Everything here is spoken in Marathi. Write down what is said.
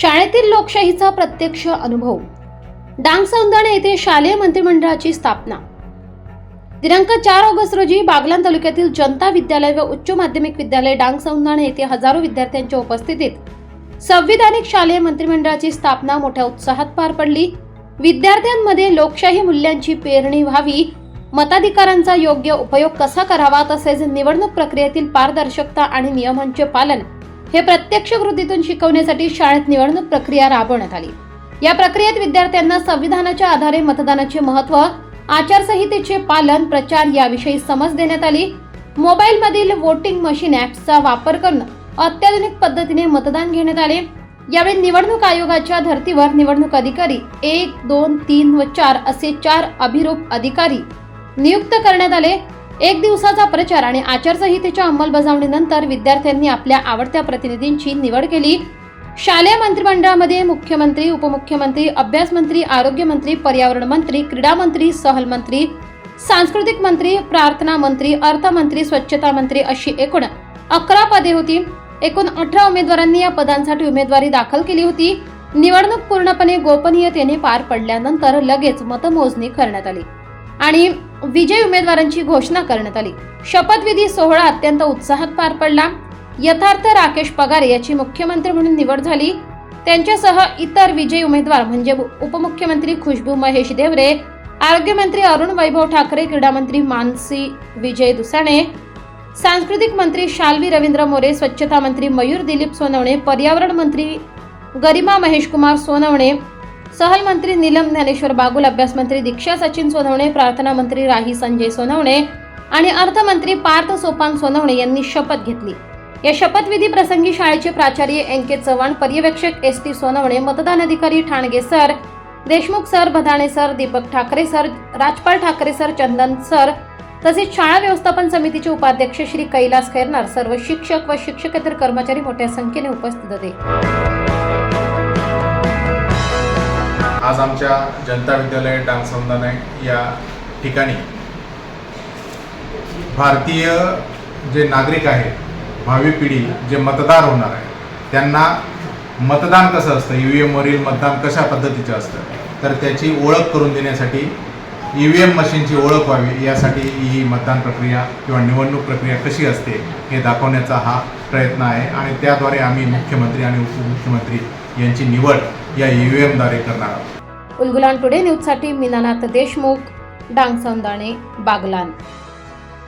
शाळेतील लोकशाहीचा प्रत्यक्ष अनुभव. डांग सौंदाणे येथे शालेय मंत्रिमंडळाची स्थापना. दिनांक चार ऑगस्ट रोजी बागलान तालुक्यातील जनता विद्यालय व उच्च माध्यमिक विद्यालय डांग सौंदाणे येथे हजारो विद्यार्थ्यांच्या उपस्थितीत संविधानिक शालेय मंत्रिमंडळाची स्थापना मोठ्या उत्साहात पार पडली. विद्यार्थ्यांमध्ये लोकशाही मूल्यांची पेरणी व्हावी मताधिकारांचा योग्य उपयोग कसा करावा तसेच निवडणूक प्रक्रियेतील पारदर्शकता आणि नियमांचे पालन हे प्रत्यक्ष कृतीतून शिकवण्यासाठी शाळेत निवडणूक प्रक्रिया राबवण्यात आली. या प्रक्रियेत विद्यार्थ्यांना संविधानाच्या आधारे मतदानाचे महत्त्व आचारसंहितेचे पालन प्रचार याविषयी समज देण्यात आली. मोबाईलमधील वोटिंग मशीन ॲप्सचा वापर करून अत्याधुनिक पद्धतीने मतदान घेण्यात आले. यावेळी निवडणूक आयोगाच्या धर्तीवर निवडणूक अधिकारी एक दोन तीन व चार असे चार अभिरूप अधिकारी नियुक्त करण्यात आले. एक दिवसाचा प्रचार आणि आचारसंहितेच्या अंमलबजावणीनंतर विद्यार्थ्यांनी आपल्या आवडत्या प्रतिनिधींची निवड केली. शालेय मंत्रिमंडळामध्ये मुख्यमंत्री उपमुख्यमंत्री अभ्यास मंत्री आरोग्य मंत्री पर्यावरण मंत्री क्रीडा मंत्री सहल मंत्री सांस्कृतिक मंत्री प्रार्थना मंत्री अर्थमंत्री स्वच्छता मंत्री अशी एकूण अकरा पदे होती. एकूण अठरा उमेदवारांनी या पदांसाठी उमेदवारी दाखल केली होती. निवडणूक पूर्णपणे गोपनीयतेने पार पडल्यानंतर लगेच मतमोजणी करण्यात आली. आणि विजय उमेदवारांची घोषणा करण्यात आली. शपथविधी सोहळा अत्यंत उत्साहात पार पडला. यथार्थ राकेश पगार याची मुख्यमंत्री म्हणून निवड झाली. त्यांच्यासह इतर विजयी उमेदवार म्हणजे उपमुख्यमंत्री खुशबू महेश देवरे आरोग्यमंत्री अरुण वैभव ठाकरे क्रीडा मंत्री मानसी विजय दुसाणे सांस्कृतिक मंत्री शाल्वी रवींद्र मोरे स्वच्छता मंत्री मयूर दिलीप सोनवणे पर्यावरण मंत्री गरिमा महेशकुमार सोनवणे सहल मंत्री नीलम ज्ञानेश्वर बागुल अभ्यास मंत्री दीक्षा सचिन सोनवणे प्रार्थना मंत्री राही संजय सोनवणे आणि अर्थमंत्री पार्थ सोपान सोनवणे यांनी शपथ घेतली. या शपथविधी प्रसंगी शाळेचे प्राचार्य एन के चव्हाण पर्यवेक्षक एस टी सोनवणे मतदान अधिकारी Thange sir Deshmukh sir Bhadane sir Deepak Thackeray sir Rajpal Thackeray sir Chandan sir तसेच शाळा व्यवस्थापन समितीचे उपाध्यक्ष श्री कैलास खैरनार सर्व शिक्षक व शिक्षकेतर कर्मचारी मोठ्या संख्येने उपस्थित होते. आज आमच्या जनता विद्यालय डांगसौंदाने या ठिकाणी भारतीय जे नागरिक आहेत भावी पिढी जे मतदार होणार आहे त्यांना मतदान कसं असतं? ई व्ही एमवरील मतदान कशा पद्धतीचं असतं? तर त्याची ओळख करून देण्यासाठी ई व्ही एम मशीनची ओळख व्हावी यासाठी ही मतदान प्रक्रिया किंवा निवडणूक प्रक्रिया कशी असते हे दाखवण्याचा हा प्रयत्न आहे. आणि त्याद्वारे आम्ही मुख्यमंत्री आणि उपमुख्यमंत्री यांची निवड या ई व्ही करणार आहोत. उलगुलान टुडे न्यूजसाठी मीनानाथ देशमुख डांगसौंदाणे बागलान.